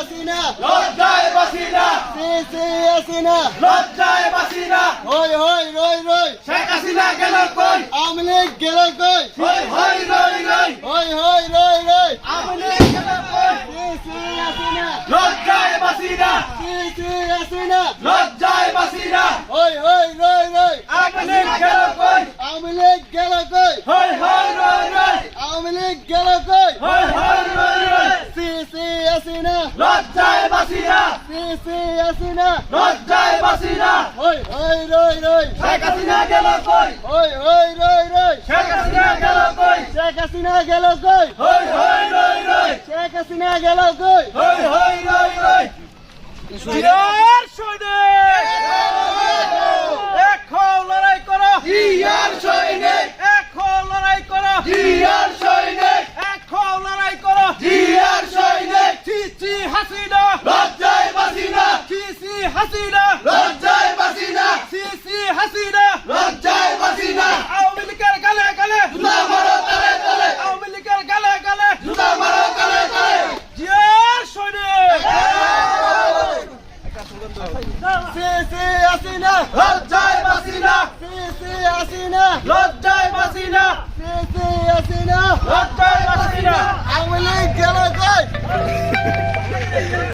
হাসিনা। লজ্জায় বাসি না সি সি হাসিনা। লজ্জায় বাসি না হই হই রই রই। শেখ হাসিনা গেল কই? আওয়ামী লীগ গেল কই? হই হই রই রই। হই হই রই রই। আওয়ামী লীগ গেল কই? সি সি হাসিনা। লজ্জায় বাসি না সি সি হাসিনা। লজ্জায় বাসি না হই হই রই রই। আওয়ামী লীগ গেল কই? আওয়ামী লীগ গেল কই? হই হই রই রই। আওয়ামী লীগ গেল কই? হই হই রই রই সি সি হাসিনা লজ্জায় বাসি না। সি সি হাসিনা লজ্জায় বাসি না। ওই ওই রই রই। শেখ হাসিনা গেল কই? ওই ওই রই রই। শেখ হাসিনা গেল কই? শেখ হাসিনা গেল কই? ওই ওই রই রই। শেখ হাসিনা গেল কই? ওই ওই রই রই জিয়ার সৈনিক এখন লড়াই করো জিয়ার সৈনিক এখন লড়াই করো জিয়ার সৈনিক এখন লড়াই করো জিয়ার সৈনিক চিচি হাসিনা। লজ্জায় বাসিনা। চিচি হাসিনা। লজ্জায় বাসিনা। চিচি হাসিনা। লজ্জায় বাসিনা। আওয়ামী লীগের গালে গালে। জুতা মারো তালে তালে। আওয়ামী লীগের গালে গালে। জুতা মারো তালে তালে। জিয়ার সৈনিক। সি সি হাসিনা। লজ্জায় বাসিনা। সি সি হাসিনা। লজ্জায় বাসিনা। সি সি হাসিনা।